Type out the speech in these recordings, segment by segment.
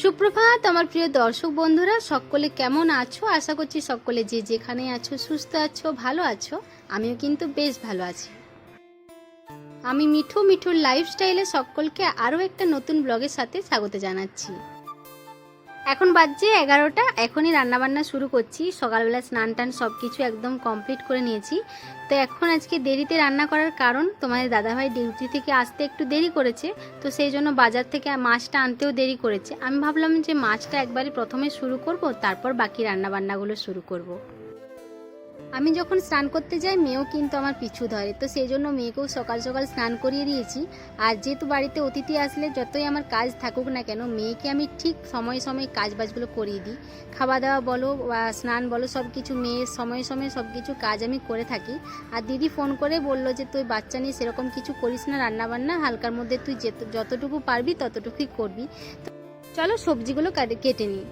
সুপ্রভাত, আমার প্রিয় দর্শক বন্ধুরা, সকলে কেমন আছো? আশা করছি সকলে যে যেখানে আছো, সুস্থ আছো, ভালো আছো, আমিও কিন্তু বেশ ভালো আছি। আমি মিঠু মিঠুর লাইফস্টাইলে সকলকে আরও একটা নতুন ব্লগের সাথে স্বাগত জানাচ্ছি। এখন বাজছে এগারোটা, এখনই রান্নাবান্না শুরু করছি। সকালবেলা স্নান টান সব কিছু একদম কমপ্লিট করে নিয়েছি। তো এখন আজকে দেরিতে রান্না করার কারণ, তোমাদের দাদাভাই ডিউটি থেকে আসতে একটু দেরি করেছে, তো সেই জন্য বাজার থেকে মাছটা আনতেও দেরি করেছে। আমি ভাবলাম যে মাছটা একবারই প্রথমে শুরু করব, তারপর বাকি রান্নাবান্নাগুলো শুরু করব। আমি যখন স্নান করতে যাই, মেয়েও কিন্তু আমার পিছু ধরে। তো সেই জন্য মেয়েকেও সকাল সকাল স্নান করিয়ে দিয়েছি। আর যেহেতু বাড়িতে অতিথি আসলে যতই আমার কাজ থাকুক না কেন, মেয়েকে আমি ঠিক সময় সময় কাজ বাজগুলো করিয়ে দিই। খাওয়া দাওয়া বলো বা স্নান বলো সব কিছু মেয়ের সময়ে সময়ে সব কিছু কাজ আমি করে থাকি। আর দিদি ফোন করে বলল যে, তুই বাচ্চা নিয়ে সেরকম কিছু করিস না রান্না বান্না হালকার মধ্যে তুই যেত- যতটুকু পারবি ততটুকুই করবি। চলো সবজিগুলো কেটে নিই।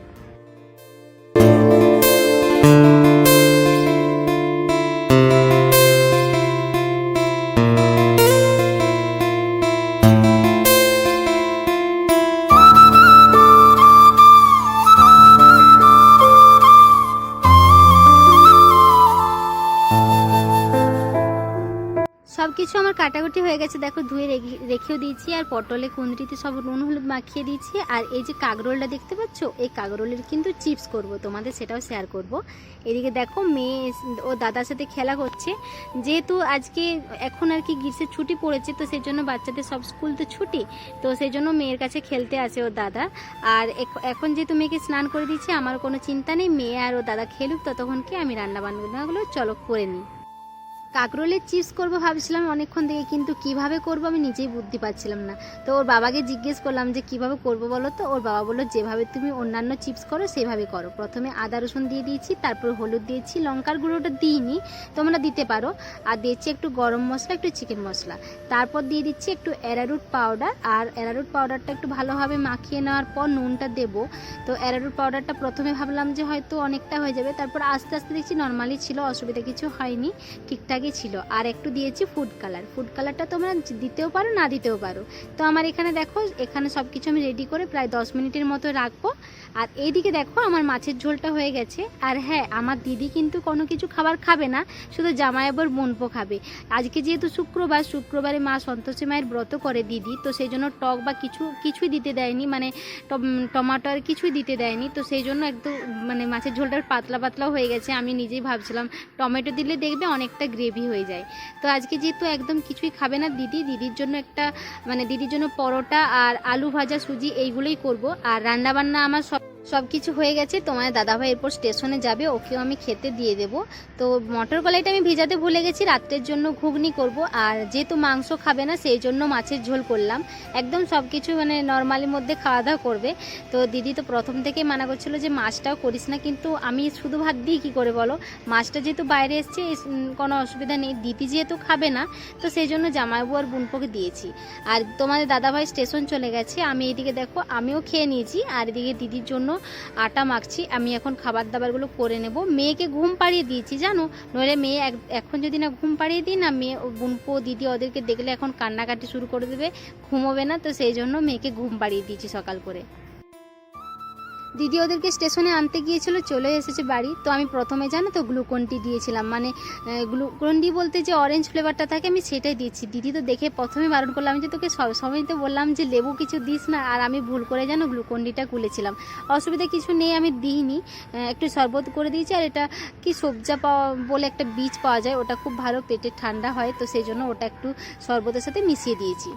কিছু আমার কাটাকুটি হয়ে গেছে। দেখো, ধুয়ে রেখে- রেখেও দিয়েছি, আর পটলে, কুঁদরিতে সব নুন, হলুদ মাখিয়ে দিয়েছি। আর এই যে কাগরোলটা দেখতে পাচ্ছ, এই কাগরোলের কিন্তু চিপস করব, তোমাদের সেটাও শেয়ার করব। এদিকে দেখো, মেয়ে ও দাদার সাথে খেলা করছে। যেহেতু আজকে এখন আর কি গ্রীষ্মের ছুটি পড়েছে, তো সেই জন্য বাচ্চাদের সব স্কুল তো ছুটি, তো সেই জন্য মেয়ের কাছে খেলতে আসে ওর দাদা। আর এখ- এখন যেহেতু মেয়েকে স্নান করে দিচ্ছে আমার কোনো চিন্তা নেই। মেয়ে আর ও দাদা খেলুক, ততক্ষণকে আমি রান্না বান্নাগুলো চলো করে নিই। কাকরোলের চিপস করব ভাবছিলাম অনেকক্ষণ থেকে, কিন্তু কীভাবে করব আমি নিজেই বুদ্ধি পাচ্ছিলাম না। তো ওর বাবাকে জিজ্ঞেস করলাম যে, কীভাবে করব বলো তো? ওর বাবা বলল, যেভাবে তুমি অন্যান্য চিপস করো, সেভাবে করো। প্রথমে আদা, রসুন দিয়ে দিয়েছি, তারপর হলুদ দিয়েছি, লঙ্কার গুঁড়োটা দিইনি, তোমরা দিতে পারো। আর দিয়েছি একটু গরম মশলা, একটু চিকেন মশলা। তারপর দিয়ে দিচ্ছি একটু অ্যারারুট পাউডার আর অ্যারারুট পাউডারটা একটু ভালোভাবে মাখিয়ে নেওয়ার পর নুনটা দেবো। তো অ্যারারুট পাউডারটা প্রথমে ভাবলাম যে, হয়তো অনেকটা হয়ে যাবে। তারপর আস্তে আস্তে দেখছি নর্মালি ছিল, অসুবিধা কিছু হয়নি। ঠিকঠাকই ছিল আর একটু দিয়েছি ফুড কালার ফুড কালারটা তোমরা দিতেও পারো, না দিতেও পারো। তো আমার এখানে দেখো, এখানে সব কিছু আমি রেডি করে প্রায় দশ মিনিটের মতো রাখব। আর এইদিকে দেখো, আমার মাছের ঝোলটা হয়ে গেছে। আর হ্যাঁ আমার দিদি কিন্তু কোনো কিছু খাবার খাবে না, শুধু জামাই আবার বোনপো খাবে। আজকে যেহেতু শুক্রবার, শুক্রবারে মা সন্তোষী মায়ের ব্রত করে দিদি, তো সেই জন্য টক বা কিছু, কিছুই দিতে দেয়নি। মানে টম- টমাটো আর কিছুই দিতে দেয়নি। তো সেই জন্য একদম মানে মাছের ঝোলটা পাতলা পাতলা হয়ে গেছে। আমি নিজেই ভাবছিলাম, টমেটো দিলে দেখবে অনেকটা গ্রেভি হয়ে যায়। তো আজকে যেহেতু একদম কিছুই খাবে না দিদি, দিদির জন্য একটা মানে দিদির জন্য পরোটা আর আলু ভাজা সুজি এইগুলোই করব। আর রান্নাবান্না আমার সব সব কিছু হয়ে গেছে, তোমার দাদাভাই এরপর স্টেশনে যাবে, ওকেও আমি খেতে দিয়ে দেব। তো মটর কলাইটা আমি ভেজাতে ভুলে গেছি, রাত্রের জন্য ঘুগনি করব, আর যেহেতু মাংস খাবে না, সেই জন্য মাছের ঝোল করলাম। একদম সব কিছু মানে নর্মালির মধ্যে খাওয়া দাওয়া করবে। তো দিদি তো প্রথম থেকেই মানা করছিল যে, মাছটাও করিস না। কিন্তু আমি শুধু ভাত দিই কী করে বলো? মাছটা যেহেতু বাইরে এসছে কোনো অসুবিধা নেই। দিদি যেহেতু খাবে না, তো সেই জন্য জামাইবু আর বোনপোকে দিয়েছি। আর তোমাদের দাদাভাই স্টেশন চলে গেছে, আমি এদিকে দেখো, আমিও খেয়ে নিয়েছি, আর এদিকে দিদির জন্য আটা মাখছি। আমি এখন খাবার দাবারগুলো করে নেব। মেয়েকে ঘুম পাড়িয়ে দিয়েছি, জানো? নইলে মেয়ে এখন যদি না ঘুম পাড়িয়ে দিই না, মেয়ে ও বোনপো দিদি ওদেরকে দেখলে এখন কান্নাকাটি শুরু করে দেবে, ঘুমোবে না, তো সেই জন্য মেয়েকে ঘুম পাড়িয়ে দিয়েছি সকাল করে। দিদি ওদেরকে স্টেশনে আনতে গিয়েছিল, চলে এসেছে বাড়ি। তো আমি প্রথমে জানো তো গ্লুকন ডি দিয়েছিলাম। মানে গ্লুকন ডি বলতে যে অরেঞ্জ ফ্লেভারটা থাকে, আমি সেটাই দিয়েছি দিদি তো দেখে প্রথমে বারণ করলাম যে তোকে সব সময় তো বললাম যে লেবু কিছু দিস না, আর আমি ভুল করে জানো গ্লুকন ডিটা গুলেছিলাম। অসুবিধা কিছু নেই, আমি দিইনি। একটু শরবত করে দিয়েছি, আর এটা কি সবজা পাওয়া, বলে একটা বীজ পাওয়া যায়, ওটা খুব ভালো পেটে ঠান্ডা হয়, তো সেই জন্য ওটা একটু শরবতের সাথে মিশিয়ে দিয়েছি।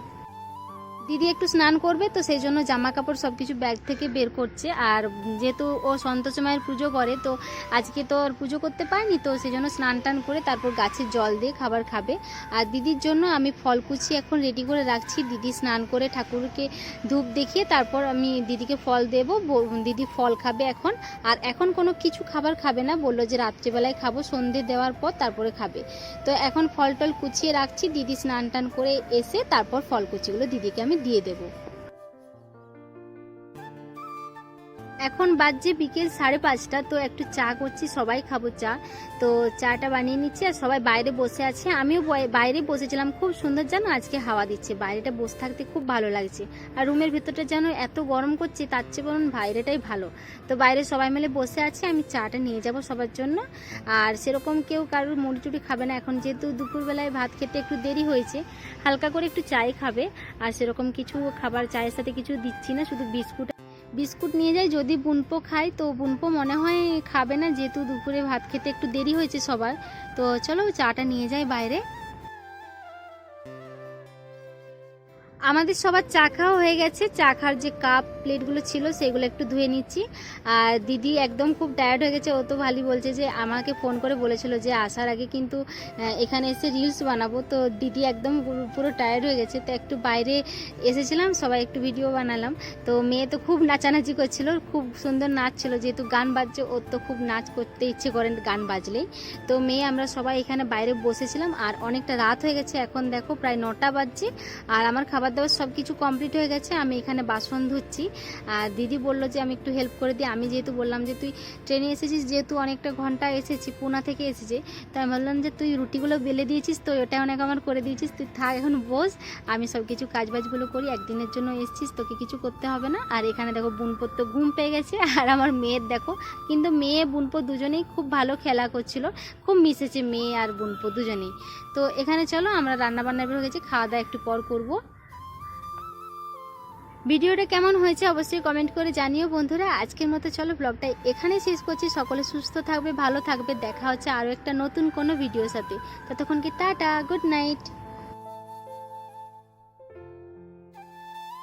দিদি একটু স্নান করবে, তো সেই জন্য জামা কাপড় সব কিছু ব্যাগ থেকে বের করছে। আর যেহেতু ও সন্তোষ মায়ের পুজো করে, তো আজকে তো ওর পুজো করতে পারেনি, তো সেই জন্য স্নান টান করে তারপর গাছে জল দিয়ে খাবার খাবে। আর দিদির জন্য আমি ফল কুচি এখন রেডি করে রাখছি। দিদি স্নান করে ঠাকুরকে ধূপ দেখিয়ে তারপর আমি দিদিকে ফল দেব। দিদি ফল খাবে এখন। আর এখন কোনো কিছু খাবার খাবে না। বলল যে রাত্রিবেলায় খাব, সন্ধে দেওয়ার পর তারপরে খাবে। তো এখন ফল টল কুচিয়ে রাখছি। দিদি স্নান টান করে এসে তারপর ফল কুচিগুলো দিদিকে আমি দিয়ে দেবো। এখন বাজছে বিকেল সাড়ে পাঁচটা, তো একটু চা করছি, সবাই খাব চা। তো চাটা বানিয়ে নিচ্ছি আর সবাই বাইরে বসে আছে। আমিও বাইরে বসেছিলাম, খুব সুন্দর যেন আজকে হাওয়া দিচ্ছে, বাইরেটা বসে থাকতে খুব ভালো লাগছে। আর রুমের ভেতরটা যেন এত গরম করছে, তার চেয়ে বরং বাইরেটাই ভালো। তো বাইরে সবাই মিলে বসে আছে, আমি চাটা নিয়ে যাব সবার জন্য। আর সেরকম কেউ কারোর মুড়ি টুড়ি খাবে না। এখন যেহেতু দুপুরবেলায় ভাত খেতে একটু দেরি হয়েছে, হালকা করে একটু চাই খাবে। আর সেরকম কিছু খাবার, চায়ের সাথে কিছু দিচ্ছি না, শুধু বিস্কুট বিস্কুট নিয়ে যাই, যদি বুনপো খাই, তো বুনপো মনে হয় খাবে না, যেহেতু দুপুরে ভাত খেতে একটু দেরি হয়েছে সবার। তো চলো চাটা নিয়ে যাই বাইরে। আমাদের সবার চা খাওয়া হয়ে গেছে। চা খাওয়ার যে কাপ প্লেটগুলো ছিল সেগুলো একটু ধুয়ে নিচ্ছি। আর দিদি একদম খুব টায়ার্ড হয়ে গেছে। ও তো ভালোই বলছে যে, আমাকে ফোন করে বলেছিল যে, আসার আগে কিন্তু এখানে এসে রিলস বানাবো। তো দিদি একদম পুরো- পুরো টায়ার্ড হয়ে গেছে। তো একটু বাইরে এসেছিলাম, সবাই একটু ভিডিও বানালাম। তো মেয়ে তো খুব নাচানাচি করছিল, খুব সুন্দর নাচ ছিল যেহেতু গান বাজছে, ওর তো খুব নাচ করতে ইচ্ছে করেন গান বাজলেই। তো মেয়ে, আমরা সবাই এখানে বাইরে বসেছিলাম, আর অনেকটা রাত হয়ে গেছে। এখন দেখো প্রায় নটা বাজছে, আর আমার খাবার দাবার সব কিছু কমপ্লিট হয়ে গেছে। আমি এখানে বাসন ধুচ্ছি। আর দিদি বলল যে, আমি একটু হেল্প করে দিই। আমি যেহেতু বললাম যে, তুই ট্রেনে এসেছিস যেহেতু অনেকটা ঘণ্টা এসেছি, পুনা থেকে এসেছে, তাই আমি বললাম যে, তুই রুটিগুলো বেলে দিয়েছিস তো, ওটা অনেক আমার করে দিয়েছিস, তুই থাক এখন বস, আমি সব কিছু কাজ বাজগুলো করি, একদিনের জন্য এসেছিস, তোকে কিছু করতে হবে না। আর এখানে দেখো বুনপোর তো ঘুম পেয়ে গেছে, আর আমার মেয়ের দেখো, কিন্তু মেয়ে বুনপো দুজনেই খুব ভালো খেলা করছিল, খুব মিশেছে মেয়ে আর বুনপো দুজনেই। তো এখানে চলো, আমরা রান্না বান্না বের গেছি, খাওয়া দাওয়া একটু পর করব। ভিডিওটা কেমন হয়েছে অবশ্যই কমেন্ট করে জানিও বন্ধুরা। আজকের মতো চলো ব্লগটা এখানেই শেষ করছি। সকলে সুস্থ থাকবে, ভালো থাকবে। দেখা হচ্ছে আরও একটা নতুন কোনো ভিডিওর সাথে। ততক্ষণ কি টাটা গুড নাইট